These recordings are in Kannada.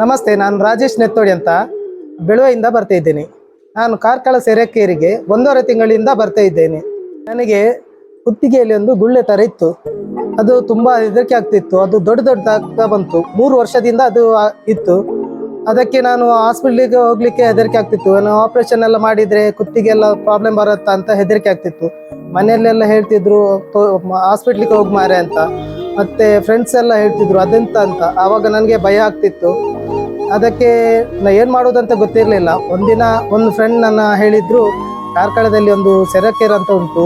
ನಮಸ್ತೆ, ನಾನು ರಾಜೇಶ್ ನೆತ್ತೋಡಿ ಅಂತ ಬೆಳುವೆಯಿಂದ ಬರ್ತಾ ಇದ್ದೀನಿ. ನಾನು ಕಾರ್ಕಳ ಸೆರೆಕೇರಿಗೆ ಒಂದೂವರೆ ತಿಂಗಳಿಂದ ಬರ್ತಾ ಇದ್ದೇನೆ. ನನಗೆ ಕುತ್ತಿಗೆಯಲ್ಲಿ ಒಂದು ಗುಳ್ಳೆ ಥರ ಇತ್ತು. ಅದು ತುಂಬ ಹೆದರಿಕೆ ಆಗ್ತಿತ್ತು. ಅದು ದೊಡ್ಡ ದೊಡ್ಡದಾಗ್ತಾ ಬಂತು. ಮೂರು ವರ್ಷದಿಂದ ಅದು ಇತ್ತು. ಅದಕ್ಕೆ ನಾನು ಹಾಸ್ಪಿಟ್ಲಿಗೆ ಹೋಗ್ಲಿಕ್ಕೆ ಹೆದರಿಕೆ ಆಗ್ತಿತ್ತು. ನಾನು ಆಪರೇಷನ್ ಎಲ್ಲ ಮಾಡಿದ್ರೆ ಕುತ್ತಿಗೆಲ್ಲ ಪ್ರಾಬ್ಲಮ್ ಬರುತ್ತಾ ಅಂತ ಹೆದರಿಕೆ ಆಗ್ತಿತ್ತು. ಮನೆಯಲ್ಲೆಲ್ಲ ಹೇಳ್ತಿದ್ರು ಹಾಸ್ಪಿಟ್ಲಿಗೆ ಹೋಗಿ ಮಾರೆ ಅಂತ. ಮತ್ತೆ ಫ್ರೆಂಡ್ಸ್ ಎಲ್ಲ ಹೇಳ್ತಿದ್ರು, ಅದೆಂತ ಅಂತ. ಆವಾಗ ನನಗೆ ಭಯ ಆಗ್ತಿತ್ತು. ಅದಕ್ಕೆ ನಾ ಏನು ಮಾಡೋದಂತ ಗೊತ್ತಿರಲಿಲ್ಲ. ಒಂದಿನ ಒಂದು ಫ್ರೆಂಡ್ ನನ್ನ ಹೇಳಿದ್ರು, ಕಾರ್ಕಳದಲ್ಲಿ ಒಂದು ಸೆರಕೇರ್ ಅಂತ ಉಂಟು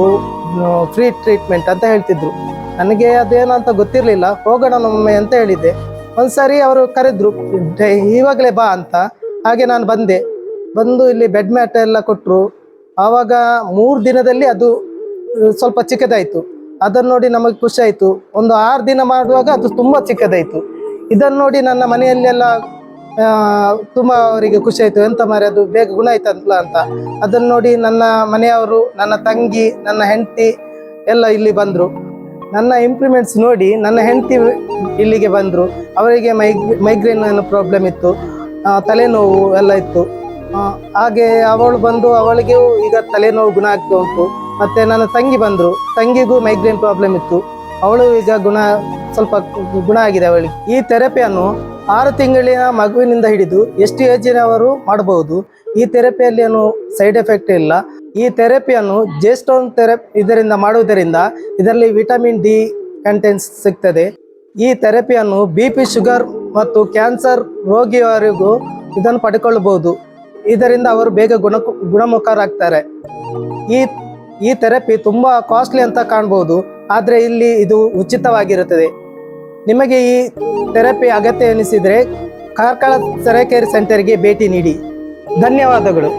ಫ್ರೀ ಟ್ರೀಟ್ಮೆಂಟ್ ಅಂತ ಹೇಳ್ತಿದ್ರು. ನನಗೆ ಅದೇನಂತ ಗೊತ್ತಿರಲಿಲ್ಲ. ಹೋಗೋಣ ಒಮ್ಮೆ ಅಂತ ಹೇಳಿದ್ದೆ. ಒಂದ್ಸರಿ ಅವರು ಕರೆದ್ರು "ಡೇ, ಇವಾಗಲೇ ಬಾ ಅಂತ. ಹಾಗೆ ನಾನು ಬಂದೆ. ಬಂದು ಇಲ್ಲಿ ಬೆಡ್ ಮ್ಯಾಟ್ ಎಲ್ಲ ಕೊಟ್ಟರು ಆವಾಗ ಮೂರು ದಿನದಲ್ಲಿ ಅದು ಸ್ವಲ್ಪ ಚಿಕ್ಕದಾಯಿತು. ಅದನ್ನು ನೋಡಿ ನಮಗೆ ಖುಷಿ ಆಯಿತು ಒಂದು ಆರು ದಿನ ಮಾಡುವಾಗ ಅದು ತುಂಬ ಚಿಕ್ಕದಾಯಿತು. ಇದನ್ನು ನೋಡಿ ನನ್ನ ಮನೆಯಲ್ಲೆಲ್ಲ ತುಂಬ ಅವರಿಗೆ ಖುಷಿ ಆಯಿತು ಎಂತ ಮಾರಿ ಅದು ಬೇಗ ಗುಣ ಆಯ್ತಲ್ಲ ಅಂತ. ಅದನ್ನು ನೋಡಿ ನನ್ನ ಮನೆಯವರು ನನ್ನ ತಂಗಿ ನನ್ನ ಹೆಂಡತಿ ಎಲ್ಲ ಇಲ್ಲಿ ಬಂದರು. ನನ್ನ ಇಂಪ್ರೂವ್ಮೆಂಟ್ಸ್ ನೋಡಿ ನನ್ನ ಹೆಂಡತಿ ಇಲ್ಲಿಗೆ ಬಂದರು. ಅವರಿಗೆ ಮೈ ಮೈಗ್ರೇನ್ ಪ್ರಾಬ್ಲಮ್ ಇತ್ತು. ತಲೆನೋವು ಎಲ್ಲ ಇತ್ತು. ಹಾಗೆ ಅವಳು ಬಂದು ಅವಳಿಗೂ ಈಗ ತಲೆನೋವು ಗುಣ ಆಗ್ತಾ ಉಂಟು. ಮತ್ತು ನನ್ನ ತಂಗಿ ಬಂದರು. ತಂಗಿಗೂ ಮೈಗ್ರೇನ್ ಪ್ರಾಬ್ಲಮ್ ಇತ್ತು. ಅವಳು ಈಗ ಗುಣ, ಸ್ವಲ್ಪ ಗುಣ ಆಗಿದೆ ಅವಳಿಗೆ. ಈ ಥೆರಪಿಯನ್ನು ಆರು ತಿಂಗಳಿನ ಮಗುವಿನಿಂದ ಹಿಡಿದು ಎಷ್ಟು ಏಜಿನವರು ಮಾಡಬಹುದು? ಈ ಥೆರಪಿಯಲ್ಲಿ ಏನು ಸೈಡ್ ಎಫೆಕ್ಟ್ ಇಲ್ಲ. ಈ ಥೆರಪಿಯನ್ನು ಜೇಸ್ಟೋನ್ ಥೆರಪಿ ಇದರಿಂದ ಮಾಡುವುದರಿಂದ ಇದರಲ್ಲಿ ವಿಟಮಿನ್ ಡಿ ಕಂಟೆಂಟ್ಸ್ ಸಿಗ್ತದೆ. ಈ ಥೆರಪಿಯನ್ನು ಬಿ ಪಿ ಶುಗರ್ ಮತ್ತು ಕ್ಯಾನ್ಸರ್ ರೋಗಿಯವರಿಗೂ ಇದನ್ನು ಪಡ್ಕೊಳ್ಬಹುದು. ಇದರಿಂದ ಅವರು ಬೇಗ ಗುಣ ಗುಣಮುಖರಾಗ್ತಾರೆ. ಈ ಈ ಥೆರಪಿ ತುಂಬ ಕಾಸ್ಟ್ಲಿ ಅಂತ ಕಾಣ್ಬೋದು. ಆದರೆ ಇಲ್ಲಿ ಇದು ಉಚಿತವಾಗಿರುತ್ತದೆ. ನಿಮಗೆ ಈ ಥೆರಪಿ ಅಗತ್ಯ ಎನಿಸಿದರೆ ಕಾರ್ಕಳ ಸೆರೆಕೇರ್ ಸೆಂಟರ್ಗೆ ಭೇಟಿ ನೀಡಿ. ಧನ್ಯವಾದಗಳು.